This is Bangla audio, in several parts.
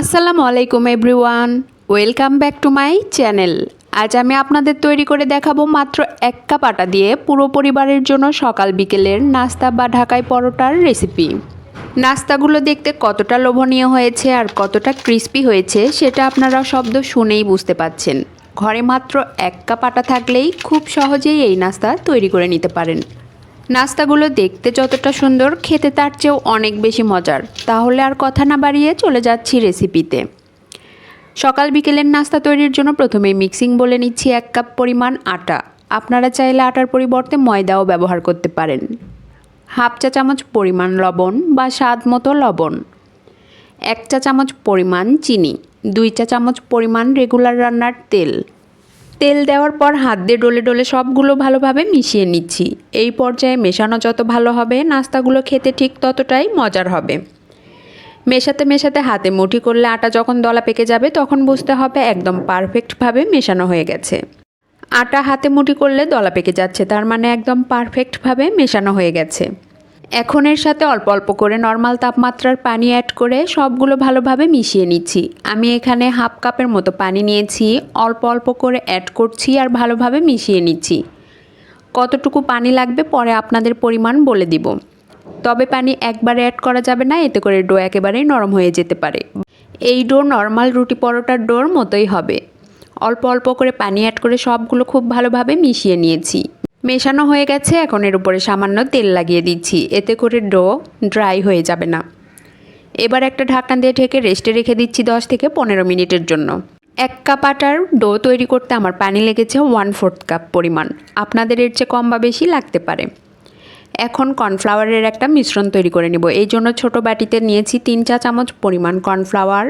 আসসালামু আলাইকুম everyone. Welcome back to my channel. আজ আমি আপনাদের তৈরি করে দেখাবো মাত্র এক কাপ আটা দিয়ে পুরো পরিবারের জন্য সকাল বিকেলের নাস্তা বা ঢাকাই পরোটার রেসিপি। নাস্তাগুলো দেখতে কতটা লোভনীয় হয়েছে আর কতটা ক্রিস্পি হয়েছে সেটা আপনারা শব্দ শুনেই বুঝতে পাচ্ছেন। ঘরে মাত্র এক কাপ আটা থাকলেই খুব সহজেই এই নাস্তা তৈরি করে নিতে পারেন। নাস্তাগুলো দেখতে যতটা সুন্দর, খেতে তার চেয়েও অনেক বেশি মজার। তাহলে আর কথা না বাড়িয়ে চলে যাচ্ছি রেসিপিতে। সকাল বিকেলের নাস্তা তৈরির জন্য প্রথমে মিক্সিং বলে নিচ্ছি এক কাপ পরিমাণ আটা। আপনারা চাইলে আটার পরিবর্তে ময়দাও ব্যবহার করতে পারেন। হাফ চা চামচ পরিমাণ লবণ বা স্বাদ মতো লবণ। এক চা চামচ পরিমাণ চিনি। দুই চা চামচ পরিমাণ রেগুলার রান্নার তেল। তেল দেওয়ার পর হাত দিয়ে ডলে ডলে সবগুলো ভালোভাবে মিশিয়ে নিচ্ছি। এই পর্যায়ে মেশানো যত ভালো হবে, নাস্তাগুলো খেতে ঠিক ততটাই মজার হবে। মেশাতে মেশাতে হাতে মুঠি করলে আটা যখন দলা পেকে যাবে, তখন বুঝতে হবে একদম পারফেক্টভাবে মেশানো হয়ে গেছে। আটা হাতে মুঠি করলে দলা পেকে যাচ্ছে, তার মানে একদম পারফেক্টভাবে মেশানো হয়ে গেছে। এখন এর সাথে অল্প অল্প করে নর্মাল তাপমাত্রার পানি অ্যাড করে সবগুলো ভালোভাবে মিশিয়ে নিচ্ছি। আমি এখানে হাফ কাপের মতো পানি নিয়েছি, অল্প অল্প করে অ্যাড করছি আর ভালোভাবে মিশিয়ে নিচ্ছি। কতটুকু পানি লাগবে পরে আপনাদের পরিমাণ বলে দিব। তবে পানি একবারে অ্যাড করা যাবে না, এতে করে ডো একেবারেই নরম হয়ে যেতে পারে। এই ডো নর্মাল রুটি পরোটার ডোর মতোই হবে। অল্প অল্প করে পানি অ্যাড করে সবগুলো খুব ভালোভাবে মিশিয়ে নিয়েছি। মেশানো হয়ে গেছে, এখন এর উপরে সামান্য তেল লাগিয়ে দিচ্ছি। এতে করে ডো ড্রাই হয়ে যাবে না। এবার একটা ঢাকনা দিয়ে ঢেকে রেস্টে রেখে দিচ্ছি দশ থেকে পনেরো মিনিটের জন্য। এক কাপ আটার ডো তৈরি করতে আমার পানি লেগেছে ওয়ান ফোর্থ কাপ পরিমাণ। আপনাদের এর চেয়ে কম বা বেশি লাগতে পারে। এখন কর্নফ্লাওয়ারের একটা মিশ্রণ তৈরি করে নেব। এই জন্য ছোট বাটিতে নিয়েছি তিন চা চামচ পরিমাণ কর্নফ্লাওয়ার।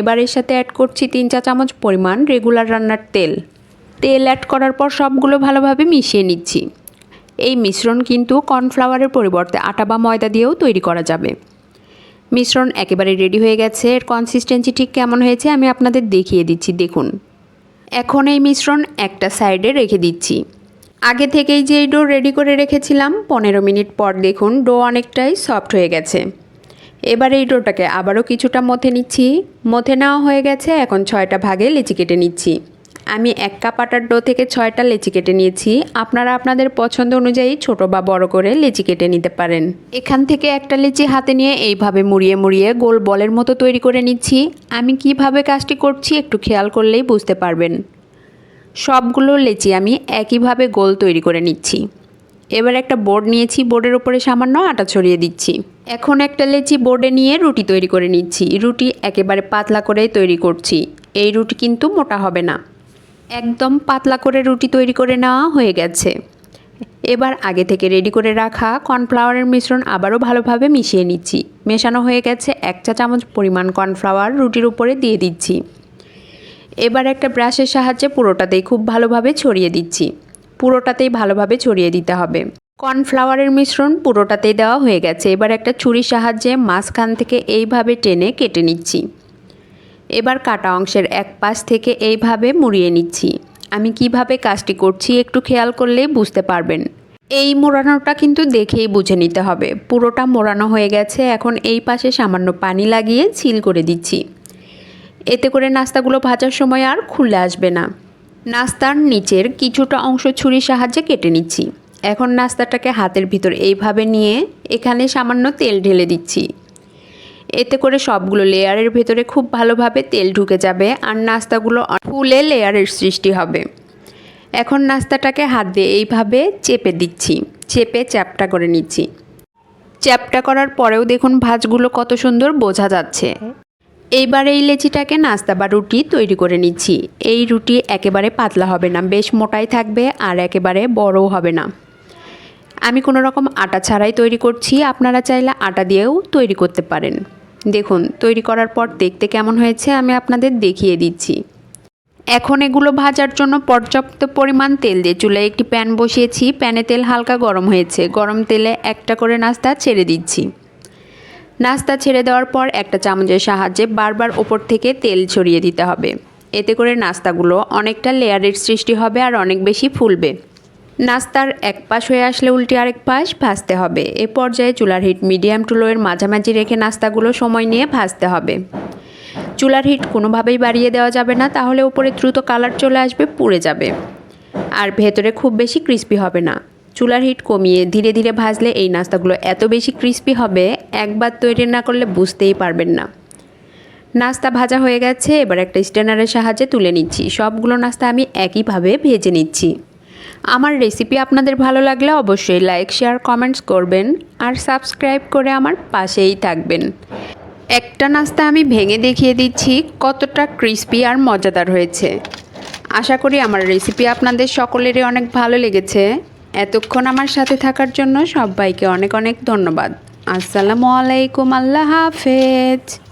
এবার এর সাথে অ্যাড করছি তিন চা চামচ পরিমাণ রেগুলার রান্নার তেল। তেল অ্যাড করার পর সবগুলো ভালোভাবে মিশিয়ে নিচ্ছি। এই মিশ্রণ কিন্তু কর্নফ্লাওয়ারের পরিবর্তে আটা বা ময়দা দিয়েও তৈরি করা যাবে। মিশ্রণ একেবারে রেডি হয়ে গেছে। এর কনসিস্টেন্সি ঠিক কেমন হয়েছে আমি আপনাদের দেখিয়ে দিচ্ছি, দেখুন। এখন এই মিশ্রণ একটা সাইডে রেখে দিচ্ছি। আগে থেকেই যে ডো রেডি করে রেখেছিলাম, পনেরো মিনিট পর দেখুন ডো অনেকটাই সফট হয়ে গেছে। এবার এই ডোটাকে আবারও কিছুটা মথে নিচ্ছি। মথে নেওয়া হয়ে গেছে, এখন ছয়টা ভাগে লিচি কেটে নিচ্ছি। আমি এক কাপ আটার ডো থেকে ছয়টা লেচি কেটে নিয়েছি। আপনারা আপনাদের পছন্দ অনুযায়ী ছোট বা বড় করে লেচি কেটে নিতে পারেন। এখান থেকে একটা লেচি হাতে নিয়ে এইভাবে মুড়িয়ে মুড়িয়ে গোল বলের মতো তৈরি করে নিচ্ছি। আমি কীভাবে কাজটি করছি একটু খেয়াল করলেই বুঝতে পারবেন। সবগুলো লেচি আমি একইভাবে গোল তৈরি করে নিচ্ছি। এবার একটা বোর্ড নিয়েছি, বোর্ডের উপরে সামান্য আটা ছড়িয়ে দিচ্ছি। এখন একটা লেচি বোর্ডে নিয়ে রুটি তৈরি করে নিচ্ছি। রুটি একেবারে পাতলা করেই তৈরি করছি। এই রুটি কিন্তু মোটা হবে না। একদম পাতলা করে রুটি তৈরি করে নেওয়া হয়ে গেছে। এবার আগে থেকে রেডি করে রাখা কর্নফ্লাওয়ারের মিশ্রণ আবারও ভালোভাবে মিশিয়ে নিচ্ছি। মেশানো হয়ে গেছে এক চা চামচ পরিমাণ কর্নফ্লাওয়ার রুটির উপরে দিয়ে দিচ্ছি। এবার একটা ব্রাশের সাহায্যে পুরোটাতেই খুব ভালোভাবে ছড়িয়ে দিচ্ছি। পুরোটাতেই ভালোভাবে ছড়িয়ে দিতে হবে। কর্নফ্লাওয়ারের মিশ্রণ পুরোটাতেই দেওয়া হয়ে গেছে। এবার একটা ছুরির সাহায্যে মাঝখান থেকে এইভাবে টেনে কেটে নিচ্ছি। এবার কাটা অংশের এক পাশ থেকে এইভাবে মুড়িয়ে নিচ্ছি। আমি কীভাবে কাজটি করছি একটু খেয়াল করলেই বুঝতে পারবেন। এই মোড়ানোটা কিন্তু দেখেই বুঝে নিতে হবে। পুরোটা মোড়ানো হয়ে গেছে, এখন এই পাশে সামান্য পানি লাগিয়ে ছিল করে দিচ্ছি। এতে করে নাস্তাগুলো ভাজার সময় আর খুলে আসবে না। নাস্তার নিচের কিছুটা অংশ ছুরির সাহায্যে কেটে নিচ্ছি। এখন নাস্তাটাকে হাতের ভিতর এইভাবে নিয়ে এখানে সামান্য তেল ঢেলে দিচ্ছি। এতে করে সবগুলো লেয়ারের ভেতরে খুব ভালোভাবে তেল ঢুকে যাবে আর নাস্তাগুলো ফুলে লেয়ারের সৃষ্টি হবে। এখন নাস্তাটাকে হাত দিয়ে এইভাবে চেপে দিচ্ছি, চেপে চ্যাপটা করে নিচ্ছি। চ্যাপটা করার পরেও দেখুন ভাজগুলো কত সুন্দর বোঝা যাচ্ছে। এইবার এই লেচিটাকে নাস্তা বা রুটি তৈরি করে নিচ্ছি। এই রুটি একেবারে পাতলা হবে না, বেশ মোটাই থাকবে আর একেবারে বড়ও হবে না। আমি কোনো রকম আটা ছাড়াই তৈরি করছি, আপনারা চাইলে আটা দিয়েও তৈরি করতে পারেন। দেখুন, তৈরি করার পর দেখতে কেমন হয়েছে আমি আপনাদের দেখিয়ে দিচ্ছি। এখন এগুলো ভাজার জন্য পর্যাপ্ত পরিমাণ তেল দিয়ে চুলায় একটি প্যান বসিয়েছি। প্যানে তেল হালকা গরম হয়েছে। গরম তেলে একটা করে নাস্তা ছেড়ে দিচ্ছি। নাস্তা ছেড়ে দেওয়ার পর একটা চামচের সাহায্যে বারবার ওপর থেকে তেল ছড়িয়ে দিতে হবে। এতে করে নাস্তাগুলো অনেকটা লেয়ারের সৃষ্টি হবে আর অনেক বেশি ফুলবে। নাস্তার এক পাশ হয়ে আসলে উল্টে আরেক পাশ ভাজতে হবে। এ পর্যায়ে চুলার হিট মিডিয়াম টু লোয়ের মাঝামাঝি রেখে নাস্তাগুলো সময় নিয়ে ভাজতে হবে। চুলার হিট কোনোভাবেই বাড়িয়ে দেওয়া যাবে না, তাহলে উপরে দ্রুত কালার চলে আসবে, পুড়ে যাবে। আর ভেতরে খুব বেশি ক্রিস্পি হবে না। চুলার হিট কমিয়ে ধীরে ধীরে ভাজলে এই নাস্তাগুলো এত বেশি ক্রিস্পি হবে, একবার তৈরি না করলে বুঝতেই পারবেন না। নাস্তা ভাজা হয়ে গেছে, এবার একটা স্ট্যান্ডারের সাহায্যে তুলে নিচ্ছি। সবগুলো নাস্তা আমি একইভাবে ভেজে নিচ্ছি। আমার রেসিপি আপনাদের ভালো লাগলে অবশ্যই লাইক শেয়ার কমেন্টস করবেন আর সাবস্ক্রাইব করে আমার পাশেই থাকবেন। একটা নাস্তা আমি ভেঙে দেখিয়ে দিচ্ছি, কতটা ক্রিস্পি আর মজাদার হয়েছে। আশা করি আমার রেসিপি আপনাদের সকলেরই অনেক ভালো লেগেছে। এতক্ষণ আমার সাথে থাকার জন্য সবাইকে অনেক অনেক ধন্যবাদ। আসসালামু আলাইকুম, আল্লাহ হাফেজ।